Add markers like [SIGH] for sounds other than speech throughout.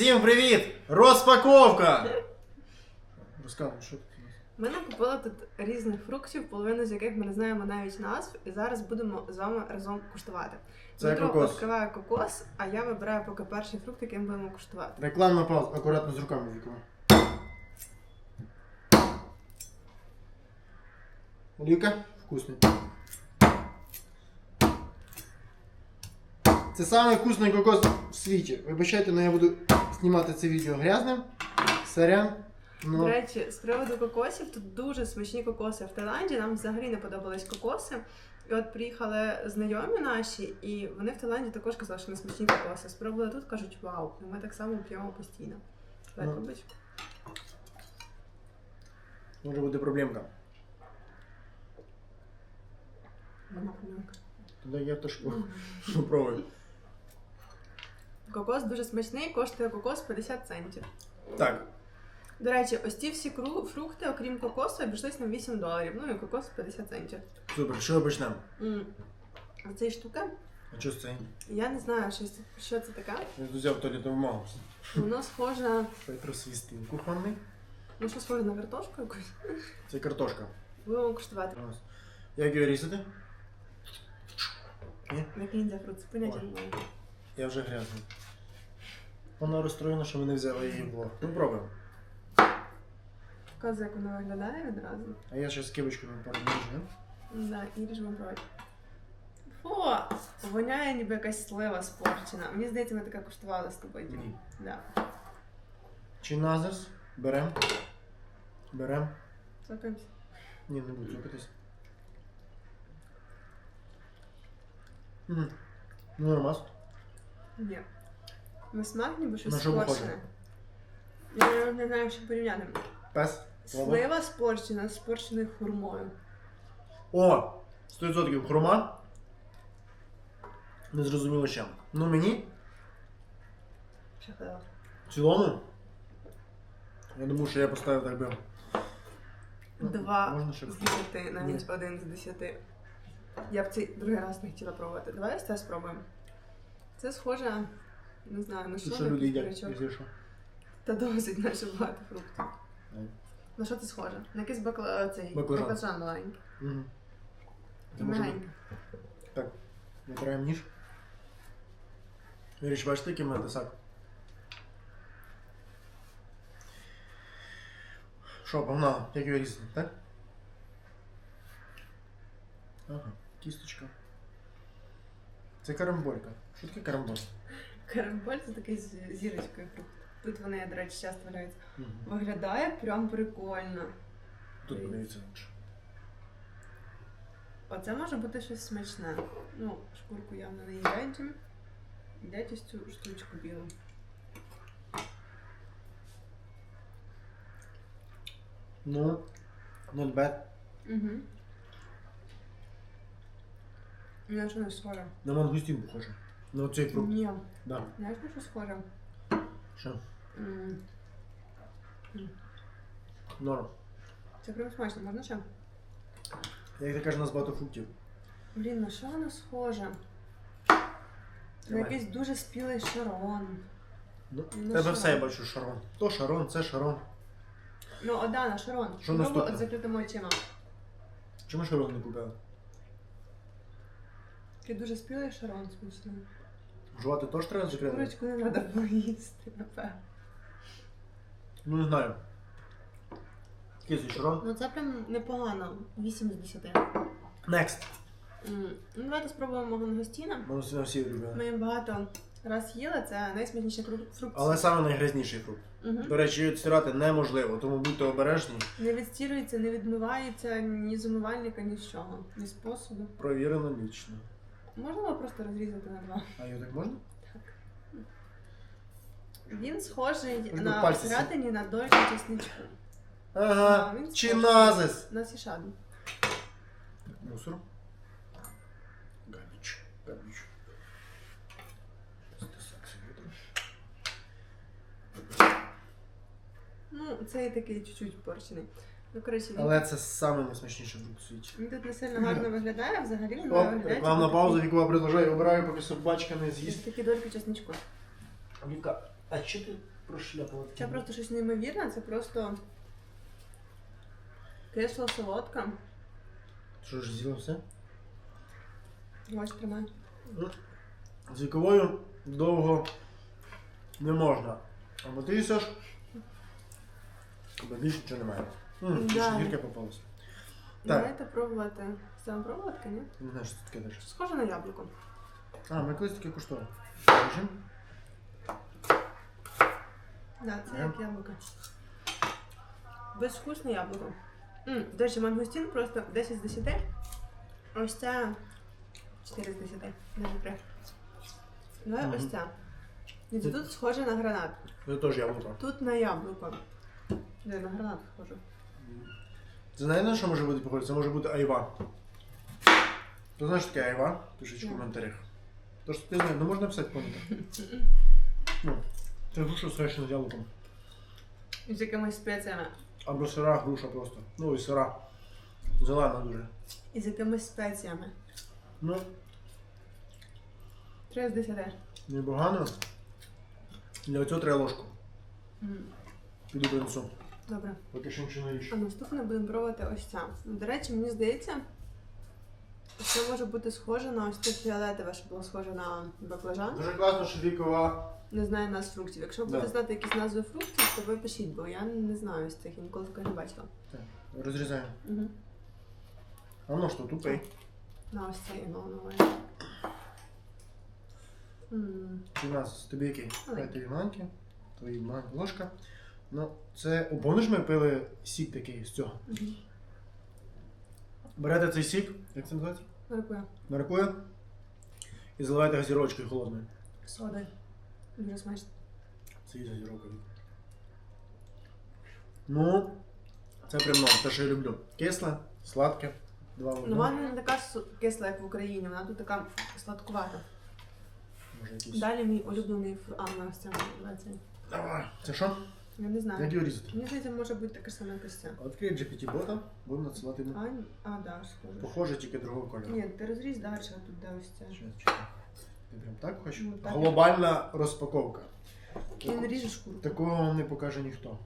Всім привіт! Розпаковка! Розказуй, що тут у нас? Ми накупили тут різних фруктів, половину з яких ми не знаємо навіть назв, і зараз будемо з вами разом куштувати. Це Дмитро кокос. відкриває кокос, а я вибираю поки перший фрукт, який ми будемо куштувати. Рекламна пауза. Акуратно з руками вікова. Олівка? Вкусний. Це самий вкусний кокос в світі. Вибачайте, але я буду знімати це відео грязним. Сорян. До Ну, речі, з приводу кокосів, тут дуже смачні кокоси в Таїланді. Нам взагалі не подобались кокоси. І от приїхали знайомі наші, і вони в Таїланді також казали, що не смачні кокоси. Спробували тут, кажуть, вау, і ми так само п'ємо постійно. Так, Ну. може бути проблемка. Вона помилка. Тоді я теж попробую. Кокос дуже смачний, коштує кокос 50 центів. Так, До речі, ось ці всі фрукти, окрім кокосу, обійшлись на 8 доларів. Ну і кокос 50 центів. супер, що почнемо? М. А цієї штуки, А що це? я не знаю, що це, що це таке. Я взяв туалетну бумагу. Воно схоже, Петро свістин кухонний. ну що схоже на картошку якусь. Це картошка. Будемо куштувати. Як його різати? Накинь за фрукт, поняття Ой. Я вже грязний. Вона розстроєна, що ми не взяли її в блог. Ну пробуємо. Показує, як воно виглядає відразу. А я ще з кибочками порозміжу? Да, і ріжемо брати. Фу, воняє ніби якась слива спорчена. Мені здається, ми таке куштували з тобою. Дім. Ні. Да. Чи назис? Берем. Берем. Цокаємося. Ні, не буду цукатись. Угу. Ну, нормас. Ні. На смак ніби щось що спорчене. Я не знаю, що порівняти. Пес. Слива спорчена з спорченою хурмою. О! 100% хрома. Не зрозуміло чим. Ну мені Шоколад. в цілому. Я думаю, що я поставив так би. Два Можна ще з десяти, навіть один з десяти. Я б цей другий раз не хотіла пробувати. Давай ось це спробуємо. Це схоже, не знаю, на що Що люди їдять, якщо що. Та досить наче багато фруктів. Ай. На що це схоже? На якийсь бакла... цей Баклажан. баклажан маленький. Це може бути. Так, вибираємо ніж. Юріч, бачите, який в мене тесак? Що, погнали, як його різати, так? Ага, кісточка. Це карамболька. Що таке карамболь? Карамболь це такий з зірочкою фрукт. Тут вони, до речі, часто валяються. Угу. Виглядає прям прикольно. Тут подивіться лучше. Оце може бути щось смачне. Ну, шкурку явно не їдять. Їдять ось цю штучку білу. Ну, not bad. Угу. Я що не схоже. На мангустин похоже. На оцей фрукт. Ні, Да. знаєш, на що схоже? Що? М, Норм. Це прям смачно, можна ще? Як ти кажеш, у нас багато фруктів. Блін, на що воно схоже? На Давай. якийсь дуже спілий шарон. Ну, Ну, тебе що? все я бачу шарон. То шарон, це шарон. Ну, о, да, на шарон. Що Попробуй наступне? от закритими очима. Чому шарон не купили? Такий дуже спілий шарон, смачний. Жувати теж треба закрити? Курочку не треба було їсти, напевно. Ну не знаю. Який шарон? Ну це прям непогано. 8 з 10. Next. М, Ну, давайте спробуємо мангостіна. Ми всі всі любимо. Ми багато раз їли, це найсмачніший кру- фрукт. Але саме найгрязніший фрукт. Мгм. До речі, його відстирати неможливо, тому будьте обережні. Не відстірюється, не відмивається ні з умивальника, ні з чого. Ні з посуду. Провірено лічно. Можна було просто розрізати на два. А його так можна? Він схожий Ось на до всередині на дольку чесничку. Ага. А, він схожий. назис? У нас є ще один. Мусор. Собі трохи. Ну, цей такий чуть-чуть порчений. Ну, коротше, він, Але це саме найсмачніший фрукт у світі. він тут не сильно гарно виглядає, взагалі він Оп, виглядає. рекламна типу, пауза, Вікова предложає, обираю, поки собачка не з'їсть. Такі дольки чесничку. Віка, А що ти прошляпала? Це просто щось неймовірне, це просто кисло солодка. Що ж з'їла все? Ось тримай. Ну, З віковою довго не можна. Або ти їсиш, або більше нічого немає. Да. ще гірке попалося. Так. Давайте пробувати. Саме пробувати, ні? Не знаю, що це таке теж. Схоже на яблуко. А, ми колись таке куштували. Скажи. Да, це Ага. як яблуко. Безвкусне яблуко. М, До речі, мангустін просто 10 з 10. Ось це 4 з 10. Навіть 3. Давай Мгм. ось це. І це тут схоже на гранат. Це теж яблуко. Тут на яблуко. Не, на гранат схоже. Це знаєте, на що може бути похоже? Це може бути айва. Ти знаєш що таке айва? Пишіть в коментарях. Тож ти знаєш, ну можна написати коментар. Ну, це груша з хрещеним яблуком. І з якимись спеціями. Або сира груша просто. Ну і сира. Зелена дуже. І з якимись спеціями. Ну, 3 з 10. непогано. Для цього треба ложку. М, Піду принесу. Добре. Поки ще нічого не їж. А наступне будемо пробувати ось ця. До речі, мені здається, це може бути схоже на ось те фіолетове, що було схоже на баклажан. Дуже класно, що вікова. Не знаю назв фруктів. Якщо будете знати якісь назви фруктів, то ви пишіть, бо я не знаю з цих, я ніколи такого не бачила. Так, розрізаємо. Угу. А ну що, тупий. На ось цей ну, новий. М, У нас тобі який? Тобі маленький, твої ложка. Ну, це. О, помниш, ми пили сік такий з цього. Берете цей сік, як це називається? Маракуя. Маракуя. І заливаєте газірочкою холодною. Сода. Дуже смачно. Це і газіровка. Ну, це прям норм, те, що я люблю. Кисле, сладке. Два в Ну, одному. вона не така су- кисла, як в Україні, вона тут така сладкувата. Може якийсь. Далі мій улюблений фрукт. А, у нас це називається. Давай. Це що? Я не знаю. Як його різати? Мені здається, може бути таке саме як ось це. Відкрий GPT-бота, будемо надсилати йому. А, ні. а, да, схоже. Похоже, тільки другого кольору. Ні, ти розріз далі, а тут де ось це. Щас, чекай. Ти прям так хочеш? Ну, так. Глобальна розпаковка. Він ріже шкуру. Такого вам не покаже ніхто.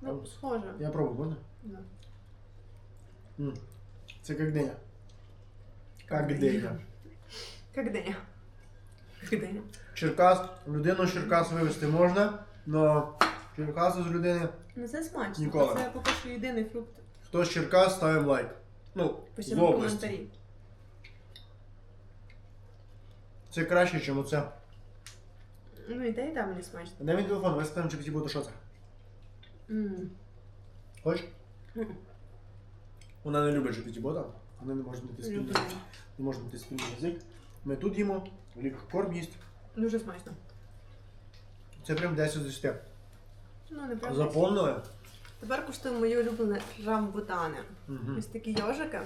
Ну, схоже. Я пробую, можна? Да. М. Це як диня. Як диня. Как диня. Черкас, людину з Черкас вивезти можна, але Черкаси з людини. Ну це смачно. Ніколи. Це поки що єдиний фрукт. Хто з Черкас, ставимо лайк. Ну, Пишемо в області. коментарі. Це краще, ніж оце. Ну і те, і там мені смачно. Дай мені телефон, ви скажемо, чи буде що це. М. Хочеш? Вона не любить GPT-бота, вони не можуть знайти спільний, Люблю. не можуть знайти спільний язик. Ми тут їмо, Олік корм їсть. Дуже смачно. Це прям 10 з 10. Ну, не правда. Заповнили? Тепер куштуємо мої улюблені рамбутани. Угу. Ось такі йожики.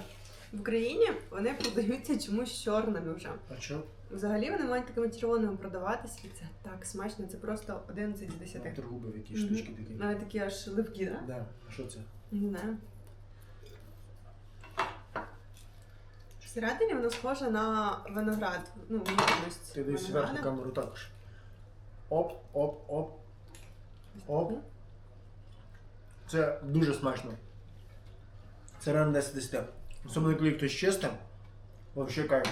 В Україні вони продаються чомусь чорними вже. А що? Взагалі вони мають такими червоними продаватися. І це так смачно, це просто 11 з 10. Торгуби якісь Мгм. штучки такі. Навіть такі аж ливкі, так? Да. А що це? Не знаю. Всередині воно схоже на виноград. Ну, виноградність Ти десь винограда. зверху камеру також. Оп, оп, оп. Оп. Це дуже смачно. Це реально 10 з 10. Особливо, коли хтось чистим. Вообще кайф.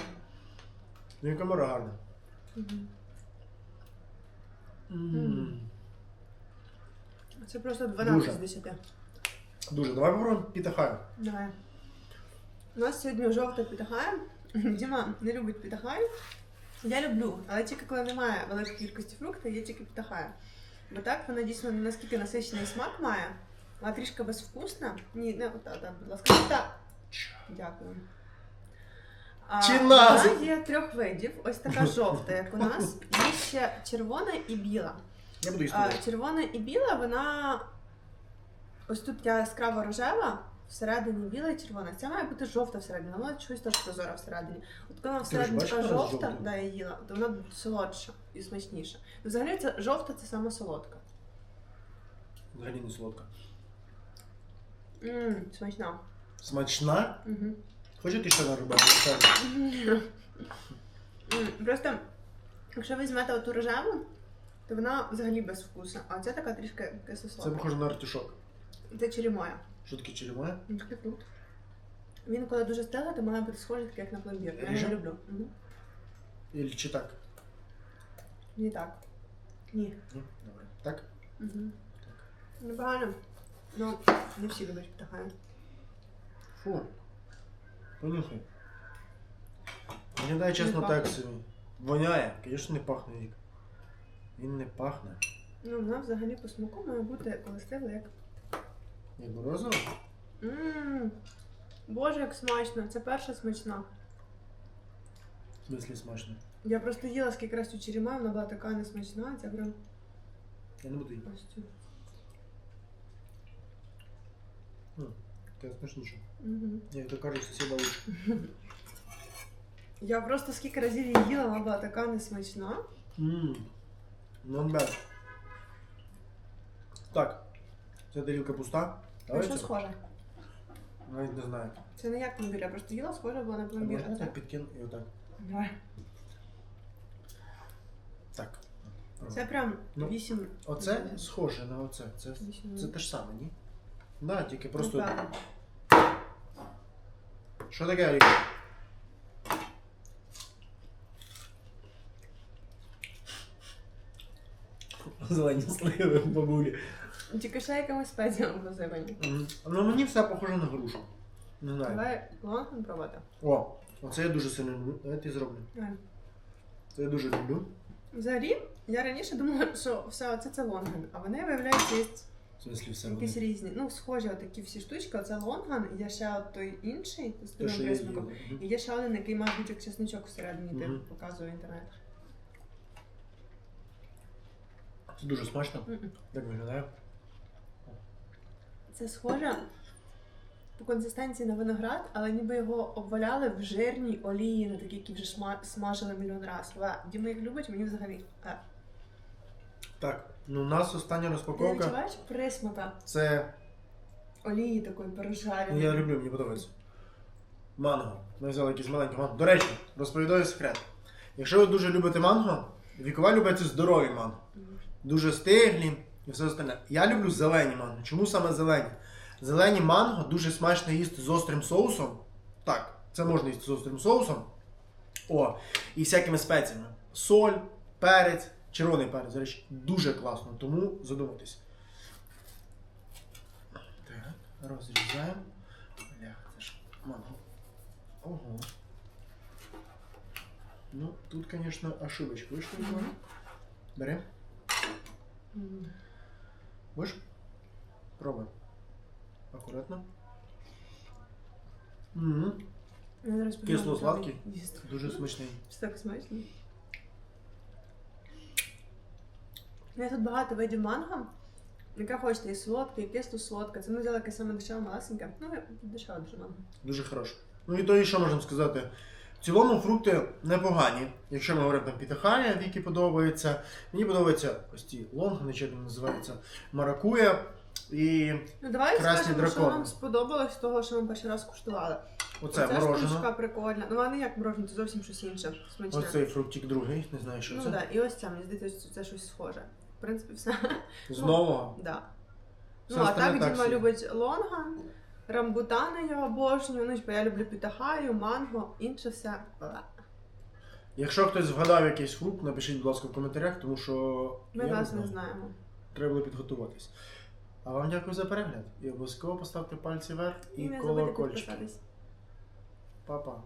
Ну і камера гарна. М. Це просто 12 Дуже. з 10. Дуже. Давай попробуємо пітахаю. Давай. У нас сьогодні жовта пітахая. [LAUGHS] Діма не любить пітахаю. Я люблю, але тільки коли немає великої кількості фруктів, є тільки пітахая. Бо так вона дійсно наскільки насичений смак має, а трішки безвкусна. Ні, не ота, та, будь ласка. Та. Дякую. А, Чи нас? Вона є трьох видів. Ось така жовта, як у нас. Є ще червона і біла. Я буду їсти. А, червона і біла, вона ось тут яскраво рожева, всередині біла і червона. Це має бути жовта всередині, вона щось теж прозора всередині. От коли вона ж всередині бачиш, така вона жовта, жовта? да, я їла, то вона солодша і смачніша. Ну, Взагалі це жовта це саме солодка. Взагалі не солодка. Ммм, смачна. Смачна? Угу. Хочете ще наробити? М, Просто, якщо візьмете оту рожеву, то вона взагалі без вкусу. А ця така трішки Це похоже на артишок. Це черемоя. Що таке черемоя? Він такий фрукт. Він коли дуже стиглий, то має бути схожий, так як на пломбір. Я його люблю. Угу. Ілі чи так? Ні так. Ні. Ні? Добре. Так? Угу. Непогано. Ну, не всі люблять птахаю. Фу. Понюхай. Виглядає чесно Не так собі. Воняє, звісно, не пахне вік. Він не пахне. Ну, вона взагалі по смаку має бути коли як. Як морозиво? Ммм. Боже, як смачно. Це перша смачна. В смислі смачно. Я просто їла скільки раз цю черемаю, вона була така несмачна, це прям Я не буду ось цю. Ти смачніше. Угу. Як то кажуть, сусіда лучше. [LAUGHS] Я просто скільки разів її їла, вона була така несмачна. Ммм. Not bad. Так. Ця тарілка пуста. А що схоже? Навіть не знаю. Це не як пломбір, я просто їла, схоже була на пломбір. Можна так підкину і отак. Давай. Так. Це прям Ну, 8. Оце схоже на оце. Це, Вісім. це те ж саме, ні? Да, тільки просто. Напевно. Що таке, Аліка? Зелені сливи в бабулі. Тільки ще якимось спеціям посипані. Мгм. Ну мені все похоже на грушу. Не знаю. Давай лонгон пробувати. О, оце я дуже сильно люблю. Давайте я зроблю. Це я дуже люблю. Взагалі, я раніше думала, що все це це лонган, а вони виявляються є В смислі все якісь робити. різні. Ну, схожі такі всі штучки. Оце лонган, є ще от той інший з Те, що я присмаком. І є ще один, який має як чесничок всередині, ти Мгм. показує інтернет. Це дуже смачно. Мгм. Так виглядає. Це схоже по консистенції на виноград, але ніби його обваляли в жирній олії, на такій, які вже смажили мільйон разів. Діма їх любить, мені взагалі. А, Так, ну у нас остання ти розпаковка. відчуваєш присмака Це олії такої Ну, я люблю, мені подобається. Манго. Ми взяли якийсь маленький манго. До речі, розповідаю секрет. Якщо ви дуже любите манго, вікова любить це здорові манго. Дуже стиглі і все остальне. Я люблю зелені манго. Чому саме зелені? Зелені манго дуже смачно їсти з острим соусом. Так, це можна їсти з острим соусом. О, і всякими спеціями. Соль, перець, червоний перець, до речі, дуже класно, тому задумайтесь. Так, розрізаємо. Бля, це ж манго. Ого. Ну, тут, звісно, ошибочка вийшла. Мгм. Бери. Мгм. Будеш? Пробуй. Зараз почну Кисло-сладкий? Дуже смачний. Це так смачно. Я тут багато видів манго. Яке хочете, і солодке, і кисло-солодке. Це ми взяли яке саме дешеве, малесеньке. Ну, дешеве дуже манго. Дуже хороше. Ну і то і що можемо сказати? В цілому фрукти непогані. Якщо ми говоримо там пітахая, Вікі подобається. Мені подобаються ось ці лонгани, чи вони називаються, маракуя. І Ну давай Красні скажемо, що дракони. нам сподобалось з того, що ми перший раз куштували. оце штучка морожене. прикольна. Ну, вона не як морожене, це зовсім щось інше. Смачне. Оцей фруктик другий, не знаю, що ну це. так, да. і ось ця, мені здається, що це щось схоже. В принципі, все. З нового. да. Все ну, а остальне так так Діма собі. любить лонган, рамбутани я обожнюю, ну, бо я люблю пітахаю, манго, інше все. Якщо хтось згадав якийсь фрукт, напишіть, будь ласка, в коментарях, тому що Ми я нас не знаю. знаємо. Треба було підготуватись. А вам дякую за перегляд. І обов'язково поставте пальці вверх і І колокольчик. Па-па.